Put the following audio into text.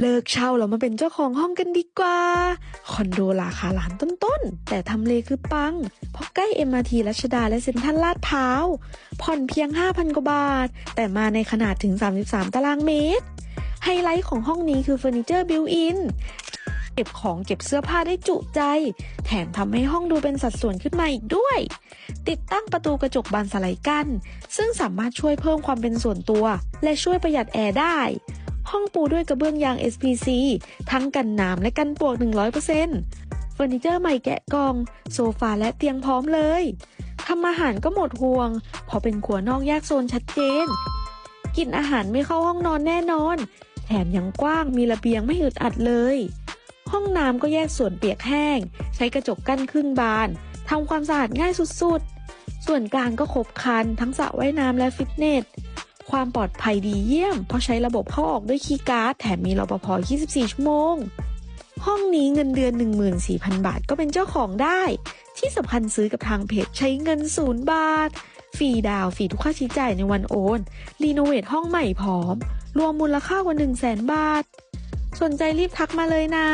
เลิกเช่าแล้วมาเป็นเจ้าของห้องกันดีกว่า คอนโดราคาล้านต้นๆ แต่ทำเลคือปัง เพราะใกล้ MRT รัชดาและเซ็นทรัลลาดพร้าว ผ่อนเพียง 5,000 กว่าบาท แต่มาในขนาดถึง 33 ตารางเมตร ไฮไลท์ของห้องนี้คือเฟอร์นิเจอร์บิวอินเก็บของเก็บเสื้อผ้าได้จุใจ แถมทำให้ห้องดูเป็นสัดส่วนขึ้นมาอีกด้วย ติดตั้งประตูกระจกบานสไลด์กัน ซึ่งสามารถช่วยเพิ่มความเป็นส่วนตัว และช่วยประหยัดแอร์ได้ ห้องปูด้วยกระเบื้องยาง SPC ทั้งกันน้ำและกันปลวก 100%เฟอร์นิเจอร์ใหม่แกะกล่อง โซฟาและเตียงพร้อมเลยทำอาหารก็หมดห่วงเพราะเป็นครัวนอกแยกโซนชัดเจน กินอาหารไม่เข้าห้องนอนแน่นอน แถมยังกว้างมีระเบียงไม่อึดอัดเลย ห้องน้ำก็แยกส่วนเปียกแห้ง ใช้กระจกกั้นครึ่งบานทำความสะอาดง่ายสุดๆ ส่วนกลางก็ครบครัน ทั้งสระว่ายน้ำและฟิตเนส ความปลอดภัยดีเยี่ยม เพราะใช้ระบบเข้าออกด้วยคีย์การ์ดแถมมีรปภ 24 ชั่วโมง ห้องนี้เงินเดือน 14,000 บาทก็เป็นเจ้าของได้ ที่สำคัญซื้อกับทางเพจใช้เงินศูนย์บาทฟรีดาวฟรีทุกค่าใช้จ่ายในวันโอน รีโนเวทห้องใหม่พร้อม รวมมูลค่ากว่า 1 0 0 0 0แบาท สนใจรีบทักมาเลยนะ